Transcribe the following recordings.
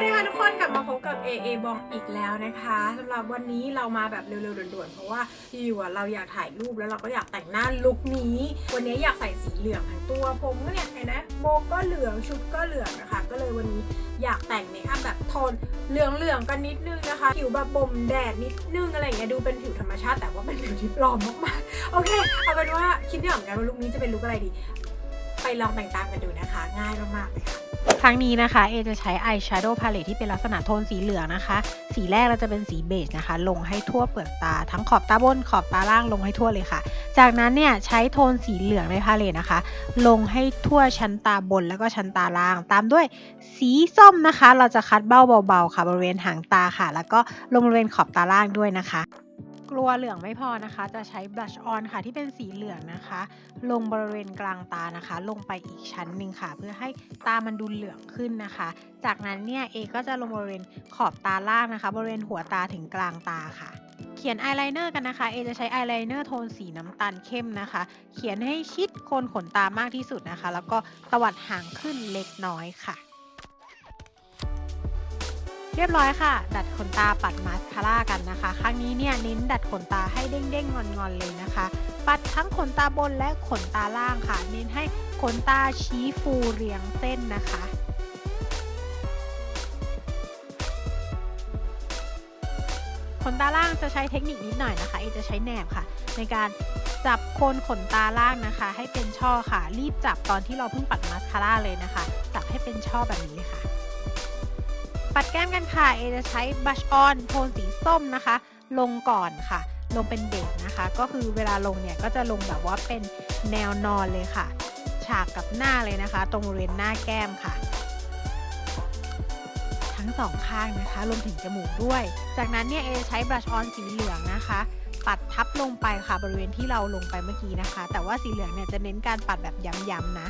เอบองอีกแล้วนะคะสำหรับวันนี้เรามาแบบเร็วๆด่วนๆเพราะว่าอยู่อะเราอยากถ่ายรูปแล้วเราก็อยากแต่งหน้าลุคนี้ วันนี้อยากใส่สีเหลืองทั้งตัวผมก็เนี่ยเห็นไหมโบก็เหลืองชุดก็เหลืองนะคะ ก็เลยวันนี้อยากแต่งเมคอัพแบบโทนเหลืองๆกันนิดนึงนะคะผิวแบบบ่มแดดนิดนึงอะไรอย่างเงี้ยดูเป็นผิวธรรมชาติแต่ว่าเป็นผิวที่ปลอมมากๆโอเคเอาเป็นว่าคิดไม่ออกกันว่าลุคนี้จะเป็นลุคอะไรดี ลองแต่งตามกันดูนะคะ ง่ายมากๆเลยค่ะครั้งนี้นะคะ เอจะใช้อายแชโดว์พาเลตที่เป็นลักษณะโทนสีเหลืองนะคะ สีแรกเราจะเป็นสีเบจนะคะ ลงให้ทั่วเปลือกตา ทั้งขอบตาบนขอบตาล่างลงให้ทั่วเลยค่ะ จากนั้นเนี่ยใช้โทนสีเหลืองในพาเลตนะคะ ลงให้ทั่วชั้นตาบนแล้วก็ชั้นตาล่าง ตามด้วยสีส้มนะคะ เราจะคัดเบ้าเบาๆค่ะบริเวณหางตาค่ะ แล้วก็ลงบริเวณขอบตาล่างด้วยนะคะ กลัวเหลืองไม่พอนะคะ จะใช้บลัชออนค่ะที่เป็นสีเหลืองนะคะ ลงบริเวณกลางตานะคะ ลงไปอีกชั้นหนึ่งค่ะ เพื่อให้ตามันดูเหลืองขึ้นนะคะ จากนั้นเนี่ยเอก็จะลงบริเวณขอบตาล่างนะคะ บริเวณหัวตาถึงกลางตาค่ะเขียนอายไลเนอร์กันนะคะ เอจะใช้อายไลเนอร์โทนสีน้ำตาลเข้มนะคะ เขียนให้ชิดโคนขนตามากที่สุดนะคะ แล้วก็ตวัดหางขึ้นเล็กน้อยค่ะ เรียบร้อยค่ะ ดัดขนตาปัดมาสคาร่ากันนะคะ ครั้งนี้เนี่ยเน้นดัดขนตาให้เด้งๆงอนๆเลยนะคะ ปัดทั้งขนตาบนและขนตาล่างค่ะ เน้นให้ขนตาชี้ฟูเรียงเส้นนะคะขนตาล่างจะใช้เทคนิคนิดหน่อยนะคะเอจะใช้แหนบค่ะ ในการจับโคนขนตาล่างนะคะ ให้เป็นช่อค่ะ รีบจับตอนที่เราเพิ่งปัดมาสคาร่าเลยนะคะ จับให้เป็นช่อแบบนี้เลยค่ะ ปัดแก้มกันค่ะ เอจะใช้บัชออนโทนสีส้มนะคะ ลงก่อนค่ะ ลงเป็นเด็กนะคะ ก็คือเวลาลงเนี่ยก็จะลงแบบว่าเป็นแนวนอนเลยค่ะ ฉากกับหน้าเลยนะคะ ตรงบริเวณหน้าแก้มค่ะ ทั้งสองข้างนะคะรวมถึงจมูกด้วย จากนั้นเนี่ยเอจะใช้บลัชออนสีเหลืองนะคะปัดทับลงไปค่ะบริเวณที่เราลงไปเมื่อกี้นะคะ แต่ว่าสีเหลืองเนี่ยจะเน้นการปัดแบบย้ำๆนะ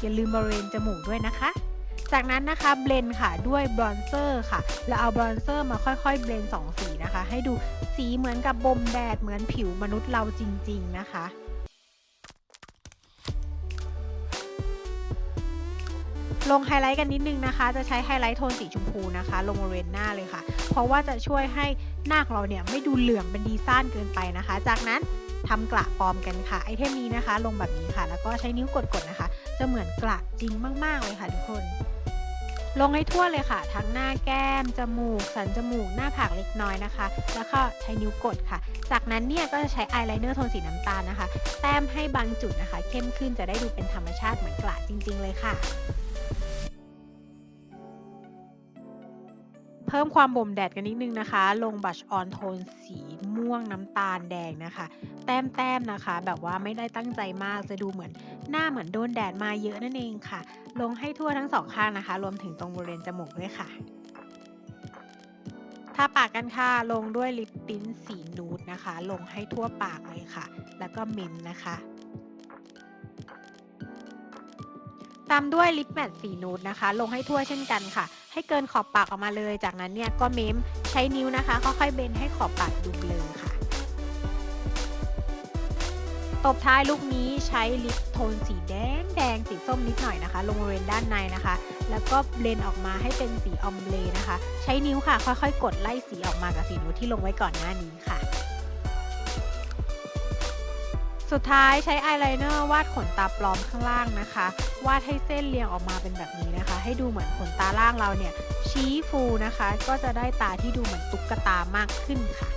อย่าลืมบริเวณจมูกด้วยนะคะ จากนั้นนะคะเบลนค่ะด้วยบรอนเซอร์ค่ะแล้วเอาบรอนเซอร์มาค่อยๆเบลนสองสีนะคะ ให้ดูสีเหมือนกับบ่มแดดเหมือนผิวมนุษย์เราจริง ๆ นะคะลงไฮไลท์กันนิดนึงนะคะ จะใช้ไฮไลท์โทนสีชมพูนะคะ ลงบริเวณหน้าเลยค่ะ เพราะว่าจะช่วยให้หน้าของเราเนี่ยไม่ดูเหลืองเป็นดีซ่านเกินไปนะคะ จากนั้นทำกระปลอมกันค่ะ ไอเทมนี้นะคะ ลงแบบนี้ค่ะ แล้วก็ใช้นิ้วกดๆนะคะ จะเหมือนกระจริงมากๆเลยค่ะทุกคน ลงให้ทั่วเลยค่ะ ทั้งหน้าแก้ม จมูก สันจมูก หน้าผากเล็กน้อยนะคะ แล้วก็ใช้นิ้วกดค่ะ จากนั้นเนี่ยก็จะใช้อายไลเนอร์โทนสีน้ำตาลนะคะ แต้มให้บางจุดนะคะ เข้มขึ้นจะได้ดูเป็นธรรมชาติเหมือนกระจริง ๆ เลยค่ะ เพิ่มความบ่มแดดกันนิดนึงนะคะ ลงบัชออนโทนสีม่วงน้ำตาลแดงนะคะ แต้มๆนะคะ แบบว่าไม่ได้ตั้งใจมากจะดูเหมือนหน้าเหมือนโดนแดดมาเยอะนั่นเองค่ะ ลงให้ทั่วทั้งสองข้างนะคะ รวมถึงตรงบริเวณจมูกด้วยค่ะถ้าปากกันค่ะ ลงด้วยลิปปิ้นสีนูดนะคะ ลงให้ทั่วปากเลยค่ะ แล้วก็มิมนะคะ ตามด้วยลิปแมทสีนูดนะคะ ลงให้ทั่วเช่นกันค่ะ ให้เกินขอบปากออกมาเลย จากนั้นเนี่ยก็เม้มใช้นิ้วนะคะ ค่อยๆเบนให้ขอบปากดูเบลอค่ะ ตบท้ายลูกนี้ใช้ลิปโทนสีแดงแดงสีส้มนิดหน่อยนะคะ ลงบริเวณด้านในนะคะ แล้วก็เบลนออกมาให้เป็นสีออมเบลนะคะ ใช้นิ้วค่ะ ค่อยๆ กดไล่สีออกมากับสีนูดที่ลงไว้ก่อนหน้านี้ค่ะ สุดท้ายใช้อายไลเนอร์วาดขนตาปลอมข้างล่างนะคะ วาดให้เส้นเรียงออกมาเป็นแบบนี้นะคะ ให้ดูเหมือนขนตาล่างเราเนี่ยชี้ฟูนะคะ ก็จะได้ตาที่ดูเหมือนตุ๊กตามากขึ้นค่ะ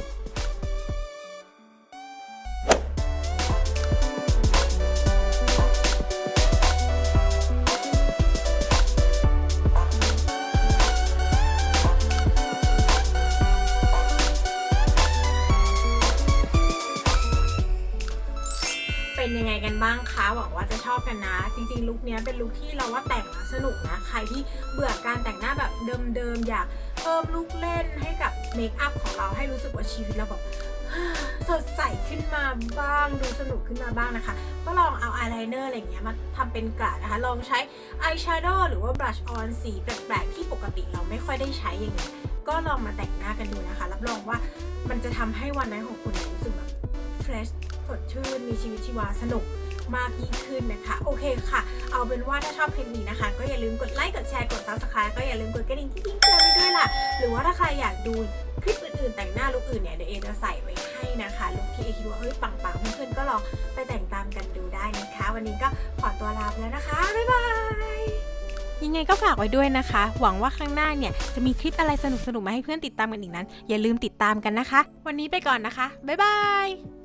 งไงกันบ้างคะหวังว่าจะชอบกันนะ จริงๆลุคนี้เป็นลุคที่เราว่าแต่งแล้วสนุกนะใครที่เบื่อการแต่งหน้าแบบเดิมๆอยากเพิ่มลุคเล่นให้กับเมคอัพของเราให้รู้สึกว่าชีวิตเราแบบสดใสขึ้นมาบ้างดูสนุกขึ้นมาบ้างนะคะ ก็ลองเอาอายไลเนอร์อะไรเงี้ยมาทำเป็นกระนะคะ ลองใช้อายแชโดว์หรือว่าบลัชออนสีแปลกๆ ที่ปกติเราไม่ค่อยได้ใช้อย่างเงี้ยก็ลองมาแต่งหน้ากันดูนะคะ รับรองว่ามันจะทำให้วันนั้นของคุณรู้สึกแบบเฟรช สดชื่น มีชีวิตชีวาสนุกมากยิ่งขึ้นนะคะ โอเคค่ะ เอาเป็นว่าถ้าชอบคลิปนี้นะคะ ก็อย่าลืมกดไลค์ กดแชร์ กด subscribe ก็อย่าลืมกดกระดิ่งที่ทิ้งเตือนไว้ด้วยล่ะ หรือว่าถ้าใครอยากดูคลิปอื่นๆ แต่งหน้าลุคอื่นเนี่ย เดี๋ยวเอจะใส่ไว้ให้นะคะลุคที่เอคิดว่าเฮ้ยปังๆ เพื่อนๆ ก็ลองไปแต่งตามกันดูได้นะคะ วันนี้ก็ขอตัวลาไปแล้วนะคะ บ๊ายบายยังไงก็ฝากไว้ด้วยนะคะ หวังว่าข้างหน้าเนี่ยจะมีคลิปอะไรสนุกๆ มาให้เพื่อนติดตามกันอีกนั้น อย่าลืมติดตามกันนะคะ วันนี้ไปก่อนนะคะ บ๊ายบาย